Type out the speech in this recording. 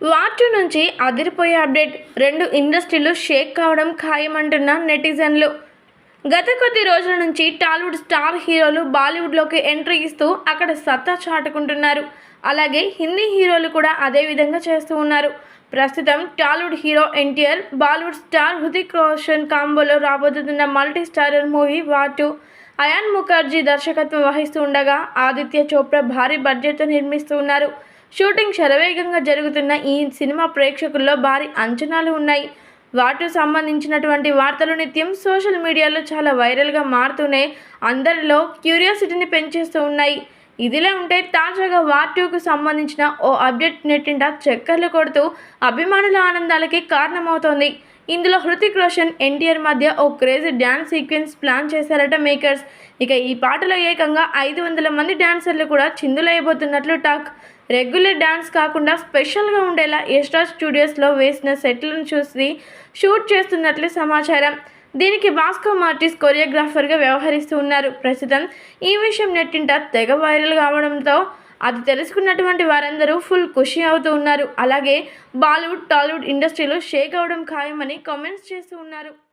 వాటి నుంచి అదిరిపోయే అప్డేట్. రెండు ఇండస్ట్రీలు షేక్ కావడం ఖాయమంటున్న నెటిజన్లు. గత కొద్ది రోజుల నుంచి టాలీవుడ్ స్టార్ హీరోలు బాలీవుడ్లోకి ఎంట్రీ ఇస్తూ అక్కడ సత్తా చాటుకుంటున్నారు. అలాగే హిందీ హీరోలు కూడా అదే విధంగా చేస్తూ ఉన్నారు. ప్రస్తుతం Tollywood hero NTR Bollywood star Hrithik Roshan కాంబోలో రాబోతున్న multi starrer movie వాటు. Ayan Mukerji దర్శకత్వం వహిస్తూ ఉండగా ఆదిత్య చోప్రా భారీ బడ్జెట్తో నిర్మిస్తూ ఉన్నారు. షూటింగ్ శరవేగంగా జరుగుతున్న ఈ సినిమా ప్రేక్షకుల్లో భారీ అంచనాలు ఉన్నాయి. వాటికి సంబంధించినటువంటి వార్తలు నిత్యం సోషల్ మీడియాలో చాలా వైరల్గా మారుతూనే అందరిలో క్యూరియాసిటీని పెంచేస్తూ ఉన్నాయి. ఇదిలా ఉంటే తాజాగా వార్ టూకు సంబంధించిన ఓ అప్డేట్ నెట్టింట చక్కర్లు కొడుతూ అభిమానుల ఆనందాలకి కారణమవుతోంది. ఇందులో హృతిక్ రోషన్ ఎన్టీఆర్ మధ్య ఓ క్రేజీ డ్యాన్స్ సీక్వెన్స్ ప్లాన్ చేశారట మేకర్స్. ఇక ఈ పాటలో ఏకంగా ఐదు వందల మంది డాన్సర్లు కూడా చిందులైపోతున్నట్లు టాక్. రెగ్యులర్ డ్యాన్స్ కాకుండా స్పెషల్గా ఉండేలా ఎస్ట్రా స్టూడియోస్లో వేసిన సెట్లను చూసి షూట్ చేస్తున్నట్లు సమాచారం. దీనికి భాస్కో మార్టిస్ కొరియోగ్రాఫర్గా వ్యవహరిస్తూ ఉన్నారు. ప్రస్తుతం ఈ విషయం నెట్టింట తెగ వైరల్ కావడంతో అది తెలుసుకున్నటువంటి వారందరూ ఫుల్ ఖుషి అవుతూ ఉన్నారు. అలాగే బాలీవుడ్ టాలీవుడ్ ఇండస్ట్రీలో షేక్ అవడం ఖాయమని కామెంట్స్ చేస్తూ ఉన్నారు.